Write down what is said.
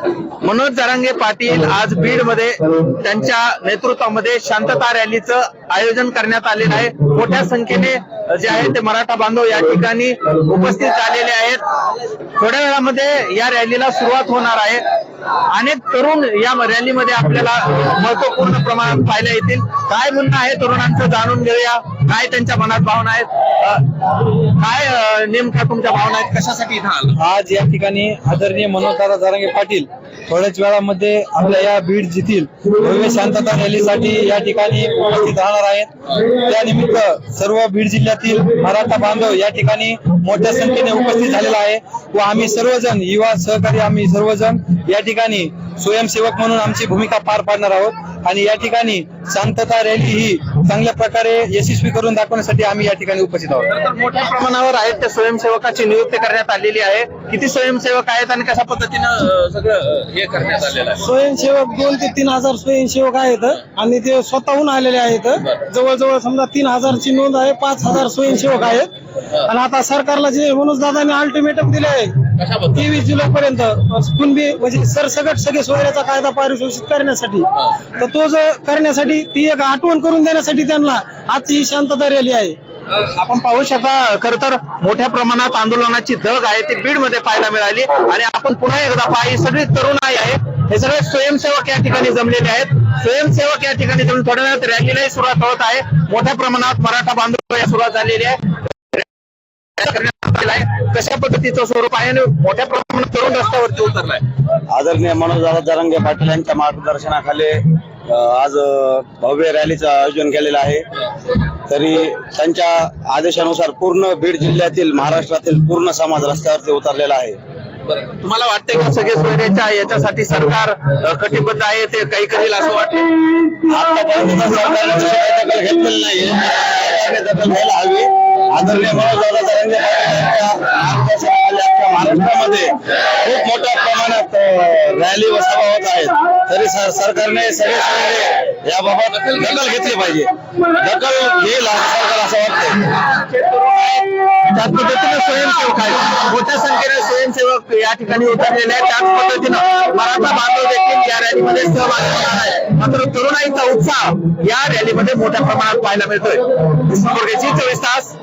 मनोज जरांगे पाटील आज बीडमध्ये त्यांच्या नेतृत्वामध्ये शांतता रॅलीचं आयोजन करण्यात आलेलं आहे. मोठ्या संख्येने जे आहे ते मराठा बांधव या ठिकाणी उपस्थित झालेले आहेत. थोड्या वेळामध्ये या रॅलीला सुरुवात होणार आहे. अनेक तरुण या रॅलीमध्ये आपल्याला महत्त्वपूर्ण प्रमाणात पाहायला येतील. काय म्हणणं आहे तरुणांचं जाणून घेऊया. काय त्यांच्या मनात भावना आहेत? काय नेमका नेमक्या तुमच्या भावना आहेत? कशासाठी इथं आज या ठिकाणी आदरणीय मनोजदादा जारांगे पाटील थोड्याच वेळामध्ये आपल्या या बीड जिथील भव्य शांतता रॅलीसाठी या ठिकाणी उपस्थित राहणार आहेत. त्यानिमित्त सर्व बीड जिल्ह्यातील मराठा बांधव या ठिकाणी मोठ्या संख्येने उपस्थित झालेला आहे व आम्ही सर्वजण युवा सहकारी आम्ही सर्वजण या ठिकाणी स्वयंसेवक म्हणून आमची भूमिका पार पाडणार आहोत. आणि या ठिकाणी शांतता रॅली ही चांगल्या प्रकारे यशस्वी करून दाखवण्यासाठी आम्ही या ठिकाणी उपस्थित आहोत. तर मोठ्या प्रमाणावर आहेत त्या स्वयंसेवकाची नियुक्ती करण्यात आलेली आहे. किती स्वयंसेवक आहेत आणि कशा पद्धतीनं सगळं हे करण्यात आलेलं आहे? स्वयंसेवक दोन ते तीन हजार स्वयंसेवक आहेत आणि ते स्वतःहून आलेले आहेत. जवळजवळ समजा तीन हजारची नोंद आहे पाच हजार स्वयंसेवक आहेत. आणि आता सरकारला जे मनोज दादाने अल्टिमेटम दिले आहे कशाबद्दल? तेवीस जुलै पर्यंत कुणबी म्हणजे सरसकट सगळे सोयऱ्याचा कायदा पारितोषिक करण्यासाठी तर तो जर करण्यासाठी ती एक आठवण करून देण्यासाठी त्यांना आजची ही शांतता रॅली आहे. आपण पाहू शकता खर तर मोठ्या प्रमाणात आंदोलनाची धग आहे ती बीडमध्ये पाहायला मिळाली. आणि आपण पुन्हा एकदा पहा ही सगळी तरुणाई आहे. हे सगळे स्वयंसेवक या ठिकाणी जमलेले आहेत. स्वयंसेवक या ठिकाणी जमून थोड्या वेळात रॅलीलाही सुरुवात होत आहे. मोठ्या प्रमाणात मराठा बांधव या सुरुवात झालेली आहे. कशा पद्धतीचं स्वरूप आहे आणि मोठ्या प्रमाणात तरुण रस्त्यावरती उतरलाय? आदरणीय मनोज जरांगे पाटील यांच्या मार्गदर्शनाखाली आज भव्य रॅलीचं आयोजन केलेलं आहे. तरी त्यांच्या आदेशानुसार पूर्ण बीड जिल्ह्यातील महाराष्ट्रातील पूर्ण समाज रस्त्यावरती उतरलेला आहे. तुम्हाला वाटतंय का सगळे सोयऱ्याच्या याच्यासाठी सरकार कटिबद्ध आहे ते काही करेल असं वाटतं आतापर्यंत सरकारने दखल घेतलेली नाहीये. सरकारने दखल घ्यायला हवी. आदरणीय मनोज जरांगे पाटील अख्ख्या महाराष्ट्रामध्ये खूप मोठ्या प्रमाणात रॅली व सभा होत आहेत. तरी सर- सरकारने सगळे सगळे याबाबत दखल घेतली पाहिजे. दखल घेईल सरकार असं वाटतं त्याच पद्धतीनं स्वयंसेवक आहेत. मोठ्या संख्येने स्वयंसेवक या ठिकाणी उतरलेले आहेत. त्याच पद्धतीनं मराठा बांधव देखील या रॅलीमध्ये सहभागी होणार आहे मात्र तरुणाईचा उत्साह या रॅलीमध्ये मोठ्या प्रमाणात पाहायला मिळतोय. चोवीस तास.